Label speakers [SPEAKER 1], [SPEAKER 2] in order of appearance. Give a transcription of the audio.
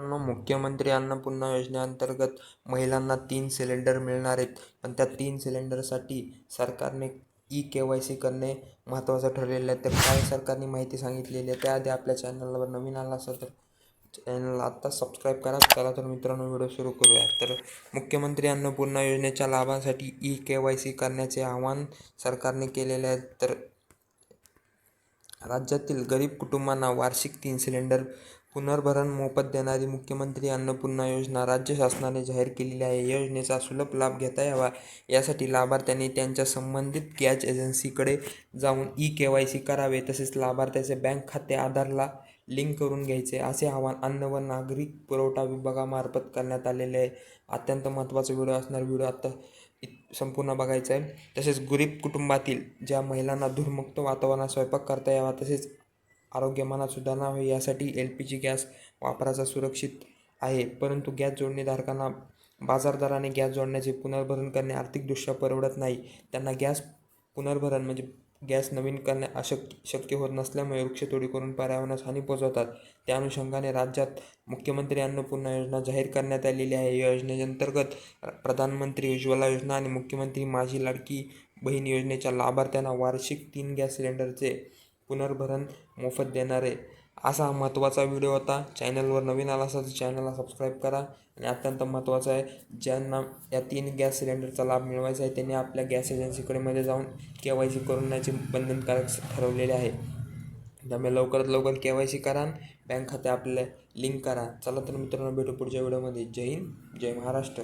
[SPEAKER 1] मित्रांनो मुख्यमंत्री अन्नपूर्णा योजनेअंतर्गत महिलांना तीन सिलेंडर मिळणार आहेत. पण त्या तीन सिलेंडरसाठी सरकारने ई के वाय सी करणे महत्त्वाचं ठरलेलं आहे. तर काय सरकारने माहिती सांगितलेली आहे त्याआधी आपल्या चॅनलवर नवीन आला असेल तर चॅनलला आत्ता सबस्क्राईब करा. चला तर मित्रांनो व्हिडिओ सुरू करूया. तर मुख्यमंत्री अन्नपूर्णा योजनेच्या लाभासाठी ई के वाय सी करण्याचे आवाहन सरकारने केलेले आहे. तर राज्यातील गरीब कुटुंबांना वार्षिक तीन सिलेंडर पुनर्भरण मोफत देणारी मुख्यमंत्री अन्नपूर्णा योजना राज्य शासनाने जाहीर केलेली आहे. या योजनेचा सुलभ लाभ घेता यावा. यासाठी लाभार्थ्यांनी त्यांच्या संबंधित गॅस एजन्सीकडे जाऊन ई के वाय सी करावे तसेच लाभार्थ्याचे बँक खाते आधारला लिंक करून घ्यायचे असे आवाहन अन्न व नागरी पुरवठा विभागामार्फत करण्यात आलेले आहे. अत्यंत महत्त्वाचा व्हिडिओ असणार व्हिडिओ आत्ता संपूर्ण बघायचा आहे. तसेच गरीब कुटुंबातील ज्या महिलांना धूरमुक्त वातावरणात स्वयंपाक करता यावा तसेच आरोग्यमानात सुधारणा होईल यासाठी एल पी जी गॅस वापराचा सुरक्षित आहे. परंतु गॅस जोडणीधारकांना बाजारदाराने गॅस जोडण्याचे पुनर्भरण करणे आर्थिकदृष्ट्या परवडत नाही. त्यांना गॅस पुनर्भरण म्हणजे गॅस नवीन करणे अशक्य शक्य होत नसल्यामुळे वृक्षतोडी करून पर्यावरणास हानी पोहोचवतात. त्या अनुषंगाने राज्यात मुख्यमंत्री अन्नपूर्णा योजना जाहीर करण्यात आलेली आहे. या योजनेअंतर्गत प्रधानमंत्री उज्ज्वला योजना आणि मुख्यमंत्री माझी लाडकी बहीण योजनेच्या लाभार्थ्यांना वार्षिक तीन गॅस सिलेंडरचे पुनर्भरण मोफत देणारे. असा हा महत्त्वाचा व्हिडिओ होता. चॅनलवर नवीन आला असा तर चॅनलला सबस्क्राईब करा. आणि अत्यंत महत्त्वाचं आहे ज्यांना या तीन गॅस सिलेंडरचा लाभ मिळवायचा आहे त्यांनी आपल्या गॅस एजन्सीकडे मध्ये जाऊन के वाय सी करण्याचे बंधनकारक ठरवलेले आहे. त्यामुळे लवकरात लवकर के वाय सी करा बँक खाते आपल्या लिंक करा. चला तर मित्रांनो भेटू पुढच्या व्हिडिओमध्ये. जय हिंद जय महाराष्ट्र.